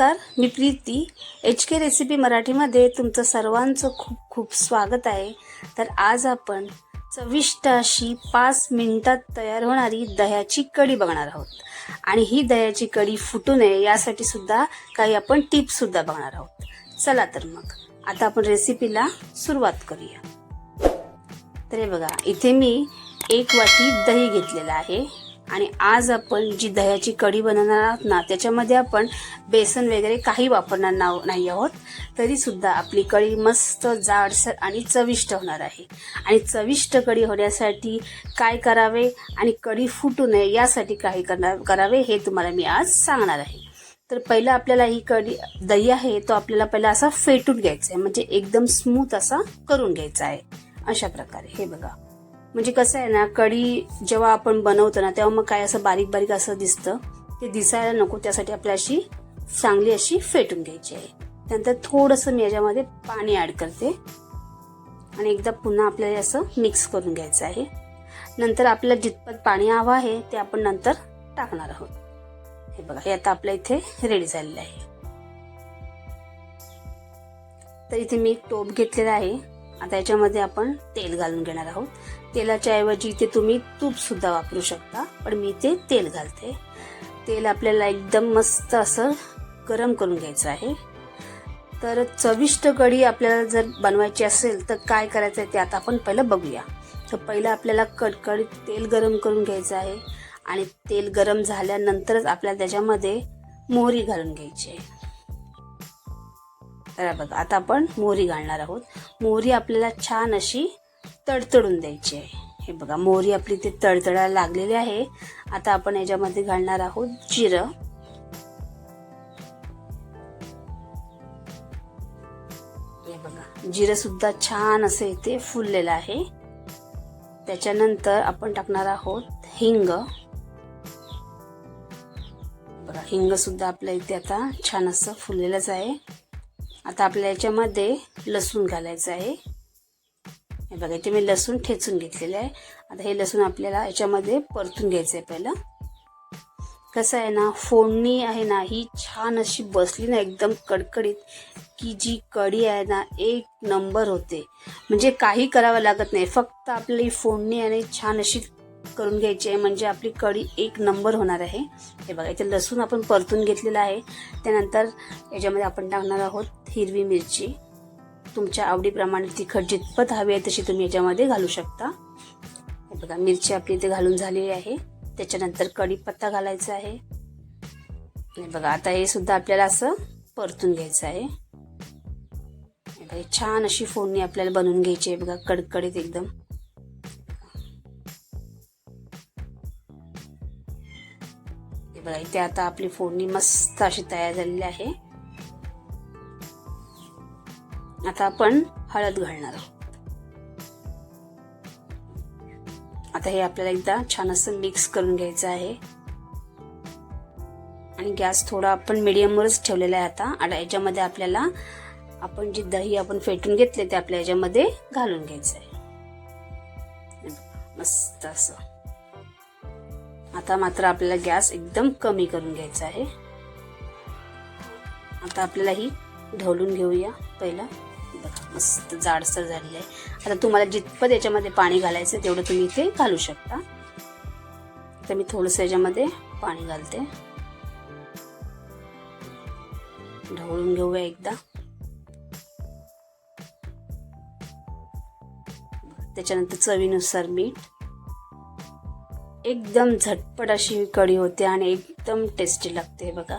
नमस्कार मी Preeti. H K recipe मराठीमध्ये तुमचं सर्वांचं खूप खूप स्वागत आहे. तर आज आपण चविष्ट अशी पाच मिनिटात तयार होणारी दह्याची कढी बघणार आहोत. आणि ही दह्याची कढी फुटू नये यासाठी सुद्धा काही आपण टिप्स सुद्धा बघणार आहोत. चला तर मग आता आपण रेसिपीला सुरुवात करूया. तर हे बघा इथे मी एक वाटी दही घेतलेलं आहे. आणि आज आपण जी दह्याची कढी बनवणार आहोत ना त्याच्यामध्ये आपण बेसन वगैरे काही वापरणार नाव नाही आहोत तरी सुद्धा आपली कढी मस्त जाडसर आणि चविष्ट होणार आहे. आणि चविष्ट कढी होण्यासाठी काय करावे आणि कढी फुटू नये यासाठी काय करणार करावे हे तुम्हाला मी आज सांगणार आहे. तर पहिलं आपल्याला ही कढी दही आहे तो आपल्याला पहिला असा फेटून घ्यायचा आहे म्हणजे एकदम स्मूथ असा करून घ्यायचा आहे. अशा प्रकारे हे बघा. म्हणजे कसं आहे ना कढी जेव्हा आपण बनवतो ना तेव्हा मग काय असं बारीक बारीक असं दिसतं. ते दिसायला नको त्यासाठी आपल्या अशी चांगली अशी फेटून घ्यायची आहे. त्यानंतर थोडंसं मी याच्यामध्ये पाणी ॲड करते. आणि एकदा पुन्हा आपल्याला असं मिक्स करून घ्यायचं आहे. नंतर आपल्याला जितपत पाणी हवं आहे ते आपण नंतर टाकणार आहोत. हे बघा हे आता आपल्या इथे रेडी झालेलं आहे. तर इथे मी एक टोप घेतलेला आहे. आता याच्यामध्ये आपण तेल घालून घेणार आहोत. तेलाच्या ऐवजी इथे तुम्ही तूप सुद्धा वापरू शकता पण मी ते तेल घालते. तेल आपल्याला एकदम मस्त असं गरम करून घ्यायचं आहे. तर चविष्ट कढी आपल्याला जर बनवायची असेल तर काय करायचं आहे ते आता आपण पहिलं बघूया. तर पहिलं आपल्याला कडकडीत तेल गरम करून घ्यायचं आहे आणि तेल गरम झाल्यानंतरच आपल्याला त्याच्यामध्ये मोहरी घालून घ्यायची आहे. तर बघा आता आपण मोहरी घालणार आहोत. मोहरी आपल्याला छान अशी तडतडून द्यायची आहे. हे बघा मोहरी आपली ते तडतडायला लागलेली आहे. आता आपण याच्यामध्ये घालणार आहोत जिरं. हे बघा जिरं सुद्धा छान असं इथे फुललेलं आहे. त्याच्यानंतर आपण टाकणार आहोत हिंग. बघा हिंग सुद्धा आपल्या इथे आता छान असं फुललेलंच आहे. आता आपल्या याच्यामध्ये लसूण घालायचं आहे. हे बघा इथे मी लसूण ठेचून घेतलेलं आहे. आता हे लसूण आपल्याला याच्यामध्ये परतून घ्यायचं आहे पहिलं. कसं आहे ना फोडणी आहे ना ही छान अशी बसली ना एकदम कडकडीत की जी कढी आहे ना एक नंबर होते. म्हणजे काही करावं लागत नाही फक्त आपली फोडणी आणि छान अशी करून घ्यायची आहे. म्हणजे आपली कढी एक नंबर होणार आहे. हे बघा इथे लसूण आपण परतून घेतलेला आहे. त्यानंतर याच्यामध्ये आपण टाकणार आहोत हिरवी मिरची. तुमच्या आवडीप्रमाणे तिखट जितपत हवी आहे तशी तुम्ही याच्यामध्ये घालू शकता. हे बघा मिरची आपली इथे घालून झालेली आहे. त्याच्यानंतर कढीपत्ता घालायचा आहे. आणि बघा आता हे सुद्धा आपल्याला असं परतून घ्यायचं आहे. छान अशी फोडणी आपल्याला बनवून घ्यायची आहे. बघा कडकडीत एकदम. बघा इथे आता आपली फोडणी मस्त अशी तयार झालेली आहे. आता आपण हळद घालणार आहोत. आता हे आपल्याला एकदा छान असं मिक्स करून घ्यायचं आहे. आणि गॅस थोडा आपण मिडियमवरच ठेवलेला आहे आता. आणि याच्यामध्ये आपल्याला आपण जे दही आपण फेटून घेतले ते आपल्या याच्यामध्ये घालून घ्यायचं आहे. मस्त असं. आता मात्र आपल्याला गॅस एकदम कमी करून घ्यायचा आहे. आता आपल्याला ही ढवलून घेऊया पहिला. बघा मस्त जाडसर झालेलं आहे. आता तुम्हाला जितपत याच्यामध्ये पाणी घालायचं तेवढं तुम्ही इथे घालू शकता. तर मी थोडंसं याच्यामध्ये पाणी घालते. ढवळून घेऊया एकदा. त्याच्यानंतर चवीनुसार मीठ. एकदम झटपट अशी कढी होते आणि एकदम टेस्टी लागते बघा.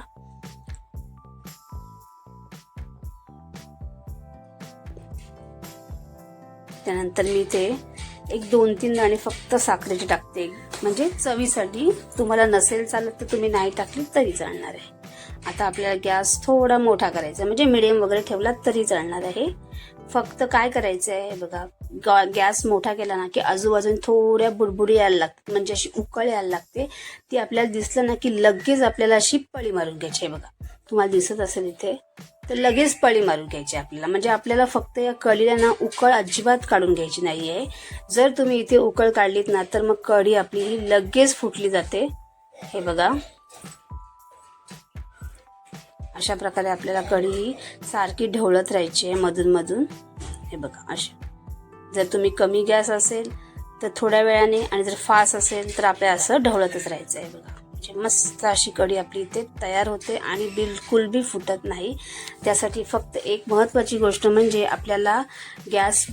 त्यानंतर मी ते एक दोन तीन दाणे फक्त साखरेचे टाकते. म्हणजे चवीसाठी तुम्हाला नसेल चालत तर तुम्ही नाही टाकली तरी चालणार आहे. आता आपल्याला गॅस थोडा मोठा करायचा म्हणजे मिडियम वगैरे ठेवला तरी चालणार आहे. फक्त काय करायचं आहे बघा. गॅस मोठा केला ना की आजूबाजून थोड्या बुडबुडी यायला लागतात. म्हणजे अशी उकळ यायला लागते. ती आपल्याला दिसलं ना की लगेच आपल्याला अशी पळी मारून घ्यायची आहे बघा. तुम्हाला दिसत असेल इथे तर लगेच पळी मारून घ्यायची आपल्याला. म्हणजे आपल्याला फक्त या कढीला ना उकळ अजिबात काढून घ्यायची नाही आहे जर तुम्ही इथे उकळ काढलीत ना तर मग कढी आपली ही लगेच फुटली जाते. हे बघा. अशा प्रकारे आपल्याला कढी ही सारखी ढवळत राहायची आहे मधून हे बघा अशी. जर तुम्ही कमी गॅस असेल तर थोड्या वेळाने आणि जर फास्ट असेल तर आपल्या असं ढवळतच राहायचं आहे बघा. म्हणजे मस्त अशी कढी आपली इथे तयार होते आणि बिलकुल बी फुटत नाही. त्यासाठी फक्त एक महत्त्वाची गोष्ट म्हणजे आपल्याला गॅस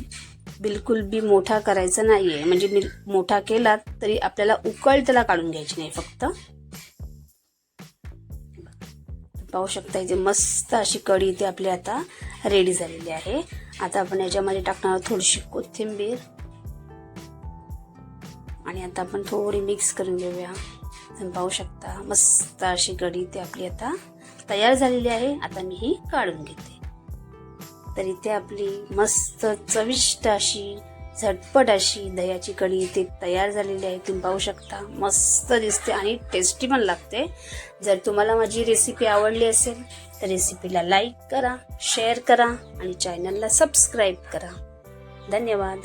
बिलकुल बी मोठा करायचा नाही आहे म्हणजे मी मोठा केला तरी आपल्याला उकळ त्याला काढून घ्यायची नाही फक्त. पाहू शकता इथे मस्त अशी कढी इथे आपली आता रेडी झालेली आहे. आता आपण याच्यामध्ये टाकणार आहोत थोडीशी कोथिंबीर. आणि आता आपण थोडी मिक्स करून घेऊया. तुम्ही पाहू शकता मस्त अशी कढी इथे आपली आता तयार झालेली आहे. आता मी ही काढून घेते. तर इथे आपली मस्त चविष्ट अशी झटपट अशी दह्याची कढी इथे तयार झालेली आहे. तुम्ही पाहू शकता. मस्त दिसते आणि टेस्टी पण लागते. जर तुम्हाला माझी रेसिपी आवडली असेल तर रेसिपीला लाईक करा शेअर करा आणि चॅनलला सबस्क्राईब करा. धन्यवाद.